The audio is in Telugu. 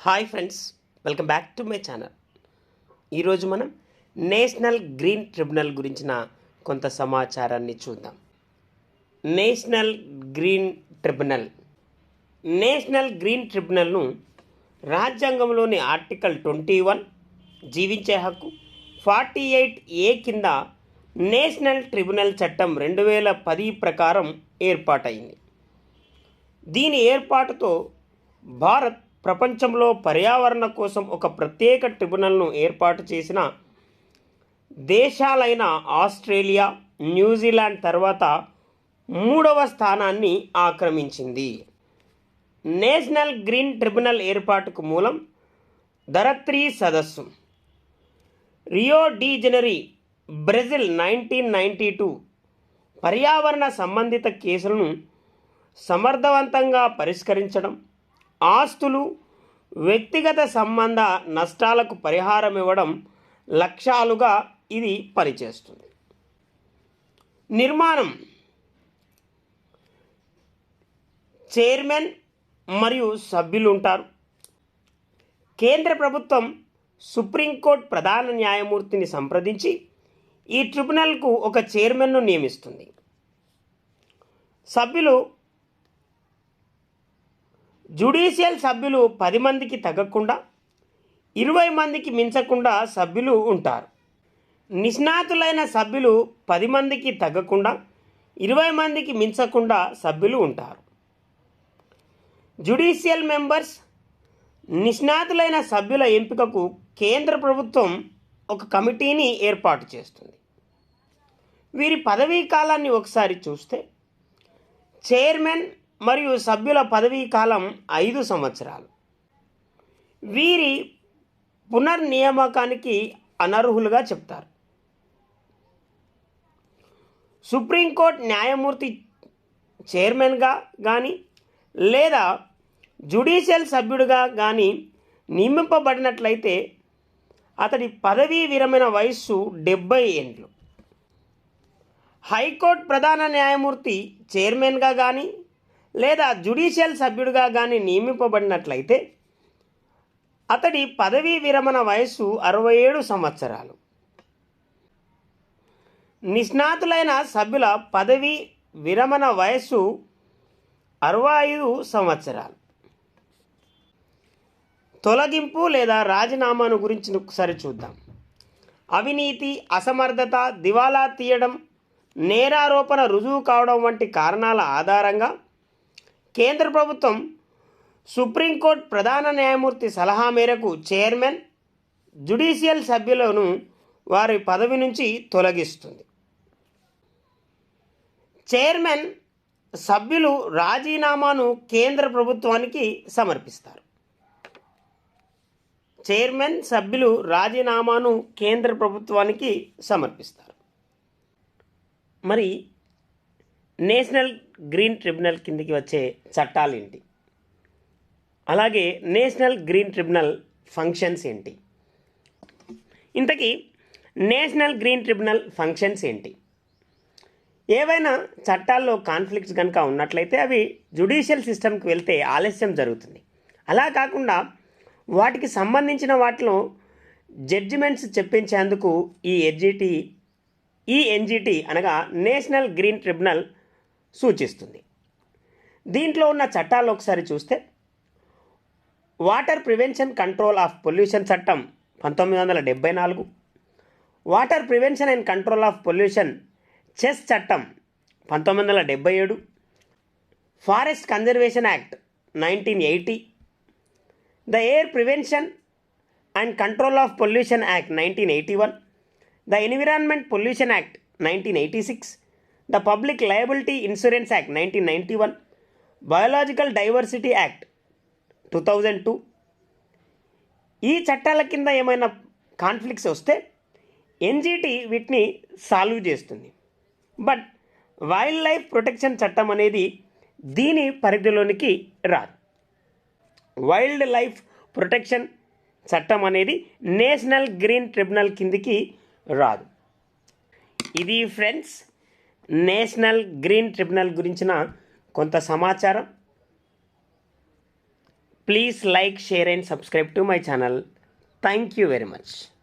Hi friends welcome back to my channel. ఈరోజు మనం నేషనల్ గ్రీన్ ట్రిబ్యునల్ గురించిన కొంత సమాచారాన్ని చూద్దాం. National green tribunal. National green ట్రిబ్యునల్ను రాజ్యాంగంలోని ఆర్టికల్ ట్వంటీ వన్ జీవించే హక్కు ఫార్టీ ఎయిట్ ఏ కింద నేషనల్ ట్రిబ్యునల్ చట్టం రెండు వేల పది ప్రకారం ఏర్పాటైంది దీని ఏర్పాటుతో భారత్ ప్రపంచంలో పర్యావరణ కోసం ఒక ప్రత్యేక ట్రిబ్యునల్ను ఏర్పాటు చేసిన దేశాలైన ఆస్ట్రేలియా న్యూజిలాండ్ తర్వాత మూడవ స్థానాన్ని ఆక్రమించింది. నేషనల్ గ్రీన్ ట్రిబ్యునల్ ఏర్పాటుకు మూలం ధరత్రి సదస్సు. Rio de Janeiro Brazil nineteen ninety two పర్యావరణ సంబంధిత కేసులను సమర్థవంతంగా పరిష్కరించడం ఆస్తులు వ్యక్తిగత సంబంధ నష్టాలకు పరిహారం ఇవ్వడం లక్ష్యాలుగా ఇది పనిచేస్తుంది. నిర్మాణం. చైర్మన్ మరియు సభ్యులు ఉంటారు. కేంద్ర ప్రభుత్వం సుప్రీంకోర్టు ప్రధాన న్యాయమూర్తిని సంప్రదించి ఈ ట్రిబ్యునల్కు ఒక చైర్మన్ను నియమిస్తుంది. సభ్యులు జుడిషియల్ సభ్యులు పది మందికి తగ్గకుండా ఇరవై మందికి మించకుండా సభ్యులు ఉంటారు. నిష్ణాతులైన సభ్యులు పది మందికి తగ్గకుండా ఇరవై మందికి మించకుండా సభ్యులు ఉంటారు. జుడిషియల్ మెంబర్స్ నిష్ణాతులైన సభ్యుల ఎంపికకు కేంద్ర ప్రభుత్వం ఒక కమిటీని ఏర్పాటు చేస్తుంది. వీరి పదవీ కాలాన్ని ఒకసారి చూస్తే చైర్మన్ మరియు సభ్యుల పదవీ కాలం ఐదు సంవత్సరాలు. వీరి పునర్నియామకానికి అనర్హులుగా చెప్తారు. సుప్రీంకోర్టు న్యాయమూర్తి చైర్మన్గా కానీ లేదా జుడిషియల్ సభ్యుడిగా కానీ నియమింపబడినట్లయితే అతడి పదవీ విరమణ వయస్సు డెబ్బై ఏండ్లు. హైకోర్టు ప్రధాన న్యాయమూర్తి చైర్మన్గా కానీ లేదా జుడిషియల్ సభ్యుడిగా కానీ నియమింపబడినట్లయితే అతడి పదవీ విరమణ వయస్సు అరవై ఏడు సంవత్సరాలు. నిష్ణాతులైన సభ్యుల పదవీ విరమణ వయస్సు అరవై ఐదు సంవత్సరాలు. తొలగింపు లేదా రాజీనామాను గురించి ఒకసారి చూద్దాం. అవినీతి అసమర్థత దివాలా తీయడం నేరారోపణ రుజువు కావడం వంటి కారణాల ఆధారంగా కేంద్ర ప్రభుత్వం సుప్రీంకోర్టు ప్రధాన న్యాయమూర్తి సలహా మేరకు చైర్మన్ జుడిషియల్ సభ్యులను వారి పదవి నుంచి తొలగిస్తుంది. చైర్మన్ సభ్యులు రాజీనామాను కేంద్ర ప్రభుత్వానికి సమర్పిస్తారు. చైర్మన్ సభ్యులు రాజీనామాను కేంద్ర ప్రభుత్వానికి సమర్పిస్తారు. మరి నేషనల్ గ్రీన్ ట్రిబ్యునల్ కిందికి వచ్చే చట్టాలు ఏంటి? అలాగే నేషనల్ గ్రీన్ ట్రిబ్యునల్ ఫంక్షన్స్ ఏంటి? ఇంతకీ నేషనల్ గ్రీన్ ట్రిబ్యునల్ ఫంక్షన్స్ ఏంటి? ఏవైనా చట్టాల్లో కాన్ఫ్లిక్ట్స్ కనుక ఉన్నట్లయితే అవి జుడిషియల్ సిస్టమ్కి వెళ్తే ఆలస్యం జరుగుతుంది. అలా కాకుండా వాటికి సంబంధించిన వాటిలో జడ్జిమెంట్స్ చెప్పించేందుకు ఈ ఎన్జిటి ఈ ఎన్జిటి అనగా నేషనల్ గ్రీన్ ట్రిబ్యునల్ సూచిస్తుంది. దీంట్లో ఉన్న చట్టాలు ఒకసారి చూస్తే water prevention control of pollution చట్టం పంతొమ్మిది వందల డెబ్బై నాలుగు water prevention and control of pollution cess చట్టం పంతొమ్మిది వందల డెబ్బై ఏడు forest conservation act nineteen eighty the air prevention and control of pollution act nineteen eighty one the environment pollution act nineteen eighty six the public liability insurance act nineteen ninety one biological diversity act two thousand two ఈ చట్టాల కింద ఏమైనా కాన్ఫ్లిక్ట్స్ వస్తే ఎన్జీటీ వీటిని సాల్వ్ చేస్తుంది. బట్ వైల్డ్ లైఫ్ ప్రొటెక్షన్ చట్టం అనేది దీని పరిధిలోనికి రాదు. వైల్డ్ లైఫ్ ప్రొటెక్షన్ చట్టం అనేది నేషనల్ గ్రీన్ ట్రిబ్యునల్ కిందికి రాదు. ఇది ఫ్రెండ్స్ నేషనల్ గ్రీన్ ట్రిబ్యునల్ గురించిన కొంత సమాచారం. Please like share and subscribe to my channel. Thank you very much.